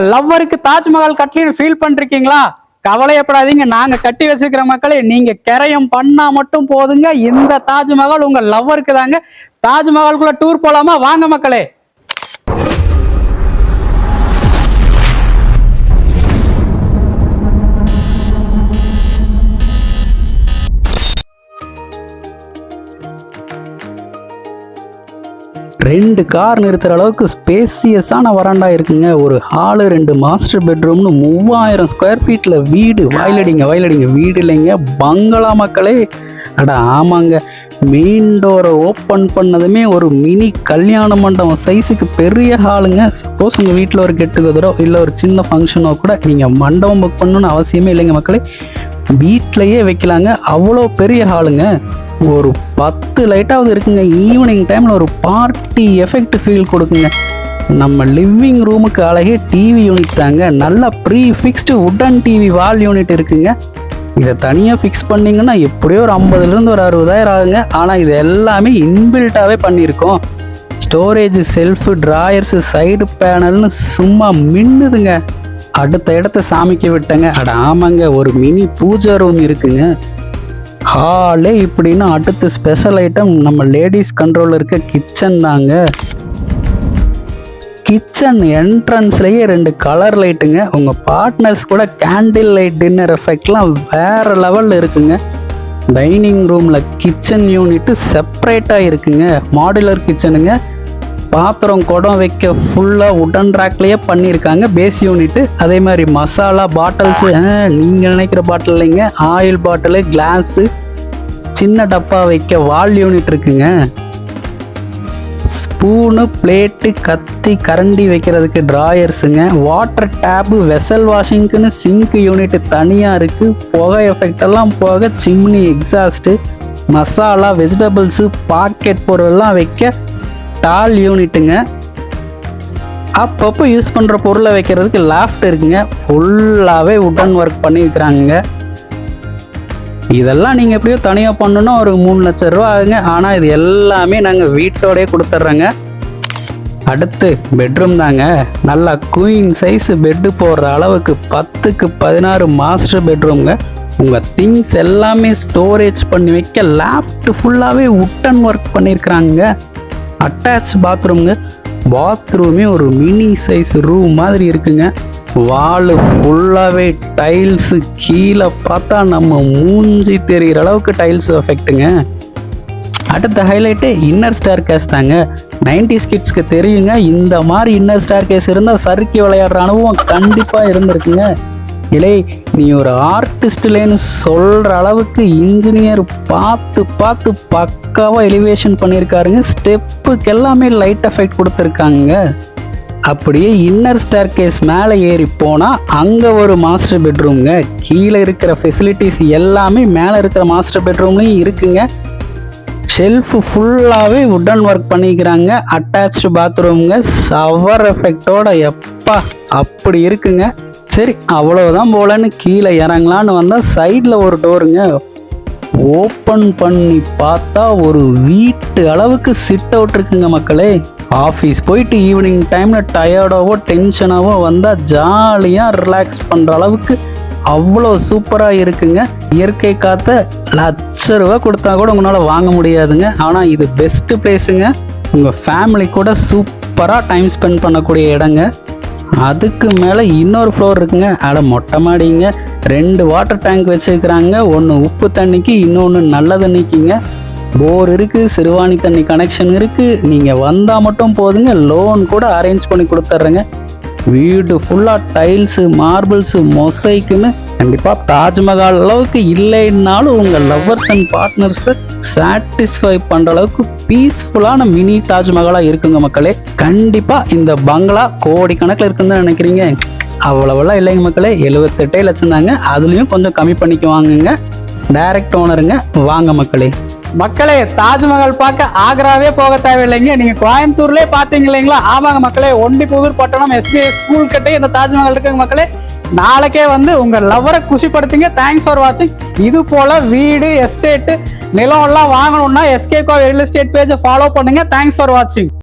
லவ்வருக்கு Taj Mahal கட்டலின்னு feel பண்ணிருக்கீங்களா கவலையப்படாதீங்க. நாங்க கட்டி வச்சிருக்கிற மக்களே நீங்க கரையம் பண்ணா மட்டும் போதுங்க. இந்த தாஜ்மஹால் உங்க லவ்வருக்கு தாங்க. தாஜ்மஹாலுக்குள்ள டூர் போலாமா? வாங்க மக்களே. ரெண்டு கார் நிறுத்துற அளவுக்கு ஸ்பேசியஸான வராண்டா இருக்குங்க. ஒரு ஹாலு ரெண்டு மாஸ்டர் பெட்ரூம்னு மூவாயிரம் ஸ்கொயர் ஃபீட்டில் வீடு. வயலடிங்க வயலடிங்க. வீடு இல்லைங்க. பங்களா மக்களே. அட ஆமாங்க. மெயின் டோரை ஓப்பன் பண்ணதுமே ஒரு மினி கல்யாண மண்டபம் சைஸுக்கு பெரிய ஹாலுங்க. சப்போஸ் உங்கள் வீட்டில் ஒரு கெட்டு கதரோ இல்லை ஒரு சின்ன ஃபங்க்ஷனோ கூட நீங்கள் மண்டபம் புக் பண்ணணும்னு அவசியமே இல்லைங்க மக்களே. வீட்டிலையே வைக்கலாங்க. அவ்வளோ பெரிய ஹாலுங்க. ஒரு பத்து லைட்டாவது இருக்குங்க. ஈவினிங் டைமில் ஒரு பார்ட்டி எஃபெக்ட் ஃபீல் கொடுக்குங்க. நம்ம லிவிங் ரூமுக்கு அழகே டிவி யூனிட் தாங்க. நல்லா ப்ரீ ஃபிக்ஸ்டு உடன் டிவி வால் யூனிட் இருக்குங்க. இதை தனியாக ஃபிக்ஸ் பண்ணிங்கன்னா எப்படியோ ஒரு ஐம்பதுலேருந்து ஒரு அறுபதாயிரம் ஆகுங்க. ஆனால் இது எல்லாமே இன்பில்ட்டாகவே பண்ணியிருக்கோம். ஸ்டோரேஜ் செல்ஃபு ட்ராயர்ஸு சைடு பேனல்னு சும்மா மின்னுதுங்க. அடுத்த இடத்த சாமிக்க விட்டங்க. அட ஆமாங்க. ஒரு மினி பூஜா ரூம் இருக்குங்க. ஹாலே இப்படின்னா அடுத்த ஸ்பெஷல் ஐட்டம் நம்ம லேடிஸ் கண்ட்ரோலில் இருக்க கிச்சன் தாங்க. கிச்சன் என்ட்ரன்ஸ்லேயே ரெண்டு கலர் லைட்டுங்க உங்கள் பார்ட்னர்ஸ் கூட கேண்டில் லைட் டின்னர் எஃபெக்ட்லாம் வேறு லெவலில் இருக்குங்க. டைனிங் ரூமில் கிச்சன் யூனிட்டு செப்பரேட்டாக இருக்குங்க. மாடுலர் கிச்சனுங்க பாத்திரம் குடம் வைக்க ஃபுல்லாக உடன் ரேக்லேயே பண்ணியிருக்காங்க. பேஸ் யூனிட்டு அதே மாதிரி மசாலா பாட்டில்ஸு நீங்கள் நினைக்கிற பாட்டில் இல்லைங்க. ஆயில் பாட்டிலு கிளாஸு சின்ன டப்பா வைக்க வால் யூனிட் இருக்குங்க. ஸ்பூனு பிளேட்டு கத்தி கரண்டி வைக்கிறதுக்கு ட்ராயர்ஸுங்க வாட்டர் டேப்பு வெசல் வாஷிங்க்குன்னு சிங்க் யூனிட் தனியாக இருக்குது புகை எஃபெக்ட் எல்லாம் போக chimney exhaust masala vegetables packet பொருள்லாம் வைக்க டால் யூனிட்டுங்க. அப்பப்போ யூஸ் பண்ணுற பொருளை வைக்கிறதுக்கு லாஃப்ட் இருக்குங்க. ஃபுல்லாகவே உடன் ஒர்க் பண்ணியிருக்கிறாங்க இதெல்லாம் நீங்கள் எப்படியோ தனியாக பண்ணணும் ஒரு மூணு லட்ச ரூபா ஆகுங்க. ஆனால் இது எல்லாமே நாங்கள் வீட்டோடயே கொடுத்துட்றோங்க. அடுத்து பெட்ரூம் தாங்க. நல்லா குயின் சைஸ் பெட்டு போடுற அளவுக்கு பத்துக்கு பதினாறு மாஸ்டர் பெட்ரூம்ங்க உங்கள் திங்ஸ் எல்லாமே ஸ்டோரேஜ் பண்ணி வைக்க லேஃப்ட் ஃபுல்லாகவே உட்டன் ஒர்க் பண்ணியிருக்கிறாங்க அட்டாச் பாத்ரூம்ங்க பாத்ரூமே ஒரு மினி சைஸ் ரூம் மாதிரி இருக்குங்க. வாலு ஃபுல்லாகவே டைல்ஸு கீழே பார்த்தா நம்ம மூஞ்சி தெரிகிற அளவுக்கு டைல்ஸ் எஃபெக்ட்டுங்க அடுத்த ஹைலைட்டு இன்னர் ஸ்டார் கேஸ் தாங்க. நைன்டி கிட்ஸ்க்கு தெரியுங்க. இந்த மாதிரி இன்னர் ஸ்டார் கேஸ் இருந்தால் சறுக்கி விளையாடுற அனுபவம் கண்டிப்பாக இருந்திருக்குங்க. இலே நீ ஒரு ஆர்டிஸ்ட்லேன்னு சொல்கிற அளவுக்கு இன்ஜினியர் பார்த்து பார்த்து பக்காவாக எலிவேஷன் பண்ணியிருக்காருங்க. ஸ்டெப்புக்கு எல்லாமே லைட் எஃபெக்ட் கொடுத்துருக்காங்க. அப்படியே இன்னர் ஸ்டார் கேஸ் மேலே ஏறி போனால் அங்கே ஒரு மாஸ்டர் பெட்ரூம்ங்க கீழே இருக்கிற ஃபெசிலிட்டிஸ் எல்லாமே மேலே இருக்கிற மாஸ்டர் பெட்ரூம்லேயும் இருக்குங்க. ஷெல்ஃபு ஃபுல்லாகவே உடன் ஒர்க் பண்ணிக்கிறாங்க. அட்டாச்சு பாத்ரூம்ங்க ஷவர் எஃபெக்டோட எப்பா அப்படி இருக்குங்க. சரி அவ்வளோதான் போலன்னு கீழே இறங்கலான்னு வந்தால் சைடில் ஒரு டோருங்க ஓப்பன் பண்ணி பார்த்தா ஒரு வீட்டு அளவுக்கு சிட் அவுட் இருக்குங்க மக்களே. ஆஃபீஸ் போயிட்டு ஈவினிங் டைமில் டயர்டாவோ டென்ஷனாவோ வந்தால் ஜாலியாக ரிலாக்ஸ் பண்ணுற அளவுக்கு அவ்வளோ சூப்பராக இருக்குங்க. இயற்கை காத்த லட்ச ரூபா கொடுத்தா கூட உங்களால் வாங்க முடியாதுங்க. ஆனால் இது பெஸ்ட்டு பிளேஸுங்க உங்கள் ஃபேமிலி கூட சூப்பராக டைம் ஸ்பெண்ட் பண்ணக்கூடிய இடங்க. அதுக்கு மேலே இன்னொரு ஃப்ளோர் இருக்குங்க. அட மொட்டை மாடிங்க. ரெண்டு வாட்டர் டேங்க் வச்சுருக்கிறாங்க. ஒன்று உப்பு தண்ணிக்கு இன்னொன்று நல்ல தண்ணிக்குங்க. போர் இருக்குது சிறுவாணி தண்ணி கனெக்ஷன் இருக்குது நீங்கள் வந்தால் மட்டும் போதுங்க. லோன் கூட அரேஞ்ச் பண்ணி கொடுத்துட்றேங்க வீடு ஃபுல்லாக டைல்ஸு மார்பிள்ஸு மொசைக்குன்னு கண்டிப்பாக தாஜ்மஹால் அளவுக்கு இல்லைன்னாலும் உங்கள் லவ்வர்ஸ் அண்ட் பார்ட்னர்ஸை சாட்டிஸ்ஃபை பண்ணுற அளவுக்கு பீஸ்ஃபுல்லான மினி தாஜ்மஹாலாக இருக்குங்க மக்களே. கண்டிப்பாக இந்த பங்களா கோடிக்கணக்கில் இருக்குன்னு நினைக்கிறீங்க. அவ்வளவெல்லாம் இல்லைங்க மக்களே. எழுபத்தெட்டே லட்சம் தாங்க அதுலேயும் கொஞ்சம் கம்மி பண்ணிக்குவாங்கங்க. டைரக்ட் ஓனருங்க வாங்க மக்களே. மக்களே தாஜ்மஹால் பார்க்க ஆக்ராவே போக தேவையில்லைங்க. நீங்க கோயம்புத்தூர்லயே பாத்தீங்க இல்லைங்களா? ஆமாங்க மக்களே ஒண்டி புதூர் பட்டணம் எஸ்பிஐ ஸ்கூல் கிட்டே இந்த தாஜ்மஹால் இருக்குங்க மக்களே. நாளைக்கே வந்து உங்க லவ்வரை குஷிப்படுத்துங்க. தேங்க்ஸ் ஃபார் வாட்சிங் இது போல வீடு எஸ்டேட்டு நிலம் எல்லாம் வாங்கணும்னா S K co real estate பேஜை ஃபாலோ பண்ணுங்க. தேங்க்ஸ் ஃபார் வாட்சிங்